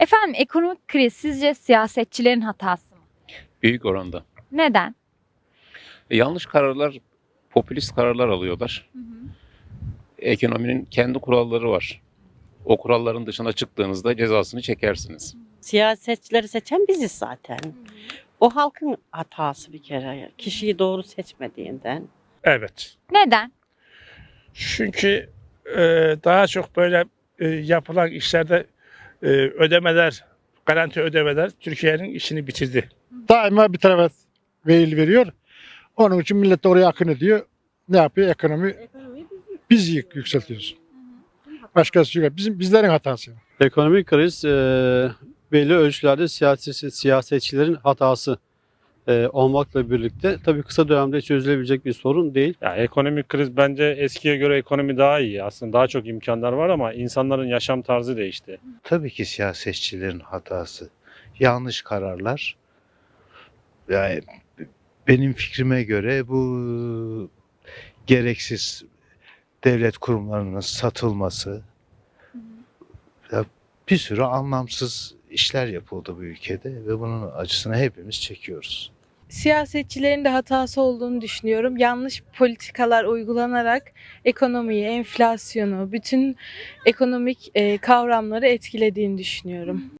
Efendim ekonomik kriz sizce siyasetçilerin hatası mı? Büyük oranda. Neden? E, yanlış kararlar, popülist kararlar alıyorlar. Ekonominin kendi kuralları var. O kuralların dışına çıktığınızda cezasını çekersiniz. Siyasetçileri seçen biziz zaten. O halkın hatası bir kere. Kişiyi doğru seçmediğinden. Evet. Neden? Çünkü e, daha çok böyle e, yapılan işlerde e, ödemeler, garanti ödemeler Türkiye'nin işini bitirdi. daima bir tarafa veil veriyor. Onun için millet de oraya akın ediyor. Ne yapıyor? Ekonomi biz yük- yükseltiyoruz. Başkası yok. Bizim bizlerin hatası. Ekonomik kriz e, belli ölçülerde siyasi, siyasetçilerin hatası e, olmakla birlikte tabii kısa dönemde çözülebilecek bir sorun değil. Ya ekonomik kriz bence eskiye göre ekonomi daha iyi. Aslında daha çok imkanlar var ama insanların yaşam tarzı değişti. Tabii ki siyasetçilerin hatası. Yanlış kararlar. Yani benim fikrime göre bu gereksiz devlet kurumlarının satılması ya bir sürü anlamsız işler yapıldı bu ülkede ve bunun acısını hepimiz çekiyoruz. Siyasetçilerin de hatası olduğunu düşünüyorum. Yanlış politikalar uygulanarak ekonomiyi, enflasyonu, bütün ekonomik e, kavramları etkilediğini düşünüyorum.